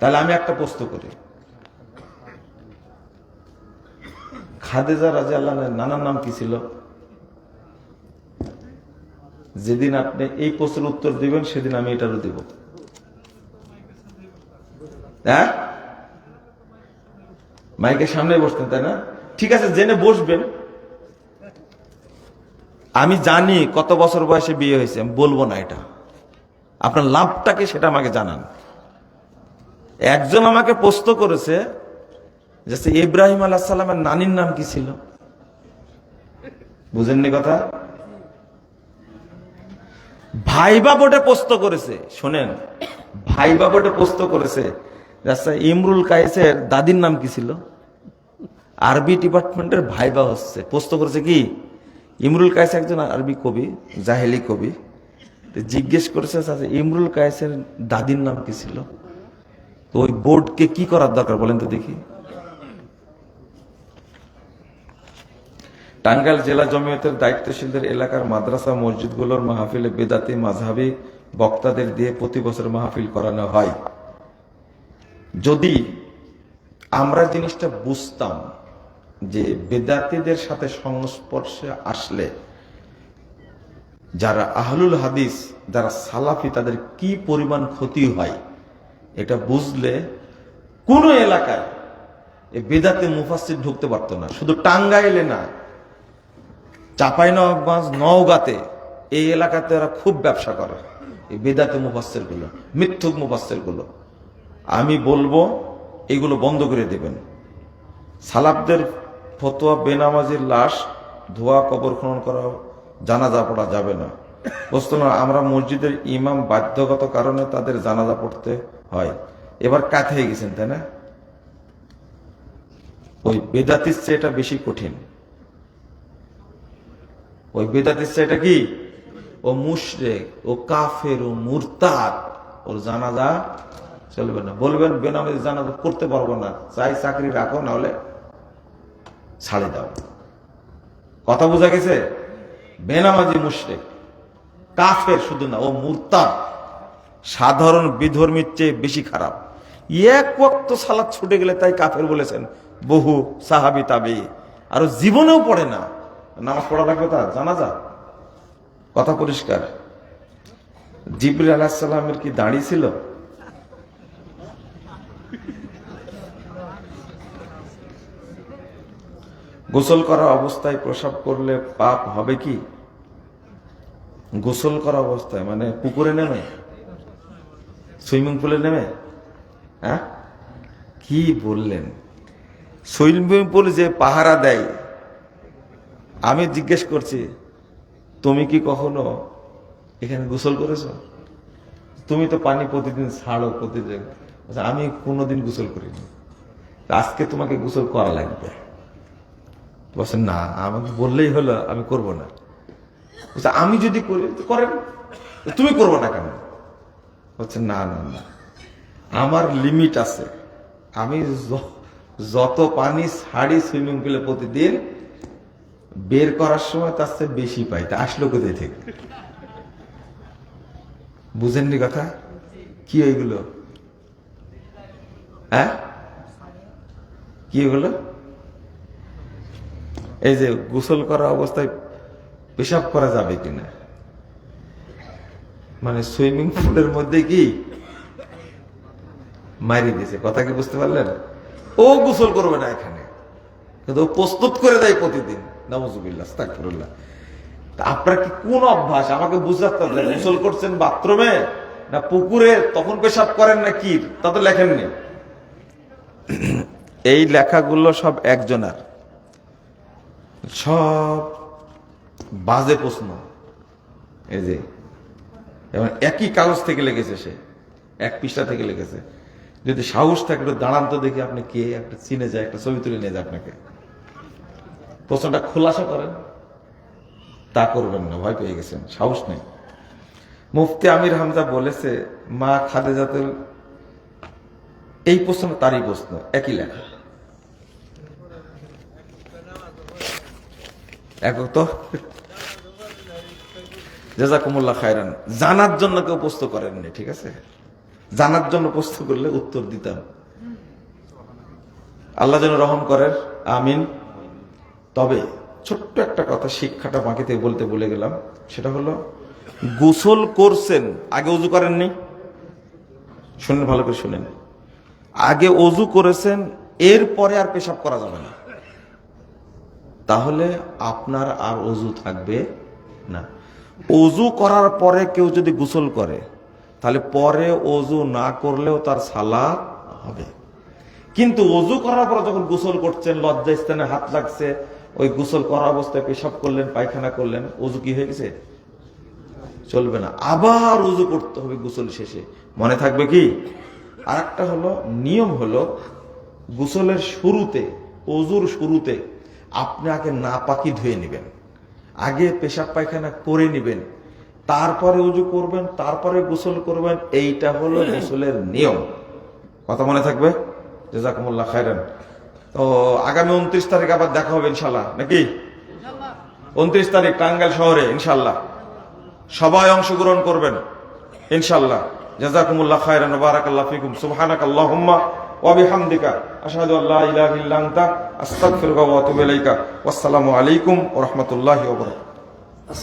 তাহলে আমি একটা প্রশ্ন করি। খাদেজা রাজা আল্লাহ নানার নাম কি ছিল? যেদিন আপনি এই প্রশ্নের উত্তর দিবেন, সেদিন আমি এটারও দিব। হ্যাঁ? মাইকের সামনে বসতেন, তাই না? ঠিক আছে, জেনে বসবেন। আমি জানি কত বছর বয়সে বিয়ে হয়েছে বলব না এটা। আপনার লাভটাকে সেটা আমাকে জানান। একজন আমাকে প্রশ্ন করেছে যে ইব্রাহিম আলাহ সাল্লামের নানির নাম কি ছিল? বুঝেননি কথা? ভাইবা বোর্ডে প্রশ্ন করেছে, শোনেন, ভাইবা বোর্ডে প্রশ্ন করেছে আচ্ছা ইমরুল কায়েসের দাদির নাম কি ছিল? আরবি ডিপার্টমেন্টের ভাইবা হচ্ছে। প্রশ্ন করেছে কি? ইমরুল কায়েস একজন আরবি কবি, জাহেলি কবি। জিজ্ঞেস করেছে আচ্ছা ইমরুল কায়েসের দাদির নাম কি ছিল? তো ওই বোর্ডকে কি করার দরকার বলেন তো দেখি। টাঙ্গাইল জেলা জমিয়তের দায়িত্বশীলদের এলাকার মাদ্রাসা মসজিদগুলোর মাহফিলে বেদাতি মাঝহাবি বক্তাদের দিয়ে প্রতি বছর মাহফিল করানো হয়। যদি আমরা জিনিসটা বুঝতাম যে বেদাতিদের সাথে সংস্পর্শে আসলে যারা আহলুল হাদিস, যারা সালাফি, তাদের কি পরিমাণ ক্ষতি হয় এটা বুঝলে কোন এলাকায় এই বেদাতে মুফাসির ঢুকতে পারতো না। শুধু টাঙ্গাইলে না চাপাই নবাজ নওগাতে এই এলাকাতে ওরা খুব ব্যবসা করে, এই বেদাতে মুফাসেরগুলো মিথ্যুক মুফাসেরগুলো আমি বলব, এগুলো বন্ধ করে দেবেন। সালাবদের ফতোয়া, বেনামাজির লাশ, ধোয়া, কবর খনন করা, জানাজা পড়া যাবে না। আমরা মসজিদের ইমাম বাধ্যগত কারণে তাদের জানাজা পড়তে হয়। এবার হয়ে গেছেন, তাই না? ওই বেদাতির চেয়ে এটা বেশি কঠিন। ওই বেদাতির চেয়ে এটা কি? ও মুশরেক, ও কাফের, ও মুরতাদ, ওর জানাজা চলবে না। বলবেন বেনামাজি জানাজা করতে পারব না। চাই চাকরি রাখো না হলে ছাড়ে দাও। কথা বোঝা গেছে? বেনামাজি মুশরেক। কাফের শুধু না, ও মুরতাদ। সাধারণ বিধর্মীর চেয়ে বেশি খারাপ। এক ওয়াক্ত সালাদ ছুটে গেলে তাই কাফের বলেছেন, বহু সাহাবি তাবি আর জীবনেও পড়ে না। নামাজ পড়া লাগবে তার জানা যা কথা পরিষ্কার। জিবরিল আলাহিসাল্লামের কি দাড়ি ছিল? গোসল করা অবস্থায় প্রসাব করলে পাপ হবে কি? গোসল করা অবস্থায় মানে পুকুরে নেমে? সুইমিং পুলে নেমে? হ্যাঁ? কি বললেন? সুইমিং পুল যে পাহারা দেয় আমি জিজ্ঞেস করছি তুমি কি কখনো এখানে গোসল করেছ? তুমি তো পানি প্রতিদিন ছাড়ো প্রতিদিন। বলছে, আমি কোনোদিন গোসল করিনি। আজকে তোমাকে গোসল করা লাগবে। বলছে না আমাকে বললেই হলো আমি করব না। আমি যদি করি করেন। তুমি করব না কেন? বলছে, না না না। আমার লিমিট আছে। আমি যত পানি ছাড়ি সুইমিং পুলে প্রতিদিন, বের করার সময় তার চেয়ে বেশি পাই। তা আসলো কোথায় থেকে? বুঝেননি কথা? কি ওইগুলো হ্যাঁ? কি ওগুলো এই যে গোসল করা অবস্থায় পেশাব করা যাবে কিনা? মানে সুইমিং পুলের মধ্যে কি মারি দিয়েছে? কথা কি বুঝতে পারলেন? ও গোসল করবে না এখানে। কিন্তু প্রস্তুত করে দেয় প্রতিদিন। আপনার কি কোন অভ্যাস? আমাকে বুঝতে হবে। গোসল করছেন বাথরুমে না পুকুরে? তখন পেশাব করেন না কি? তা তো লেখেননি। এই লেখাগুলো সব একজনার। সব বাজে প্রশ্ন। এই যে, এবং একই কাগজ থেকে লিখেছে সে, এক পৃষ্ঠা থেকে লিখেছে। যদি সাহস থাকে, একটু দাঁড়ান তো দেখি আপনি কে, একটা চিনে যায়, একটা ছবি তুলে নিয়ে যায় আপনাকে। প্রশ্নটা খোলাসা করেন, তা করবেন না, ভয় পেয়ে গেছেন, সাহস নেই। মুফতি আমির হামজা বলেছে, মা খাদে যাতে এই প্রশ্ন তারই প্রশ্ন, একই লেখা। একক তো? জাজাকুমুল্লাহ খায়রান। জানার জন্য কেউ প্রস্তুত করেননি, ঠিক আছে? জানার জন্য প্রশ্ন করলে উত্তর দিতাম। আল্লাহ যেন রহম করেন, আমিন। তবে ছোট্ট একটা কথা শিক্ষাটা বাকি থেকে বলতে বলে গেলাম, সেটা হলো, গোসল করছেন, আগে অজু করেননি? শুনেন, ভালো করে শুনেন। আগে অজু করেছেন, এরপরে আর পেশাব করা যাবে না। তাহলে আপনার আর অজু থাকবে না। অজু করার পরে কেউ যদি গোসল করে, তাহলে পরে অজু না করলেও তার সালা হবে। কিন্তু অজু করার পরে যখন গোসল করছেন, লজ্জা স্থানে হাত লাগছে ওই গোসল করা অবস্থায় পেশাব করলেন, পায়খানা করলেন অজু কি হয়ে গেছে? চলবে না। আবার উজু করতে হবে গোসল শেষে। মনে থাকবে কি? আর একটা হলো, নিয়ম হলো, গোসলের শুরুতে অজুর শুরুতে আপনি আগে না পাকি ধুয়ে নেবেন। আগে পেশাব পায়খানা করে নেবেন তারপরে উজু করবেন তারপরে গোসল করবেন এইটা হলো গোসলের নিয়ম। কথা মনে থাকবে? জেজাকুমুল্লাহ খাইরান তো আগামী উনত্রিশ তারিখ আবার দেখা হবে ইনশাল্লাহ নাকি? উনত্রিশ তারিখ টাঙ্গাইল শহরে ইনশাল্লাহ। সবাই অংশগ্রহণ করবেন ইনশাল্লাহ। জাজাকুমুল্লাহ খায়রান বারাকাল্লাহ ফিকুম। সুবহানাক আল্লাহুম্মা ওয়া বিহামদিকা আশহাদু আল্লা ইলাহা ইল্লা আনতা, আস্তাগফিরুকা ওয়া আতুবু ইলাইকা। ওয়াসসালামু আলাইকুম ওয়া রাহমাতুল্লাহি ওয়া বারাকাতুহু।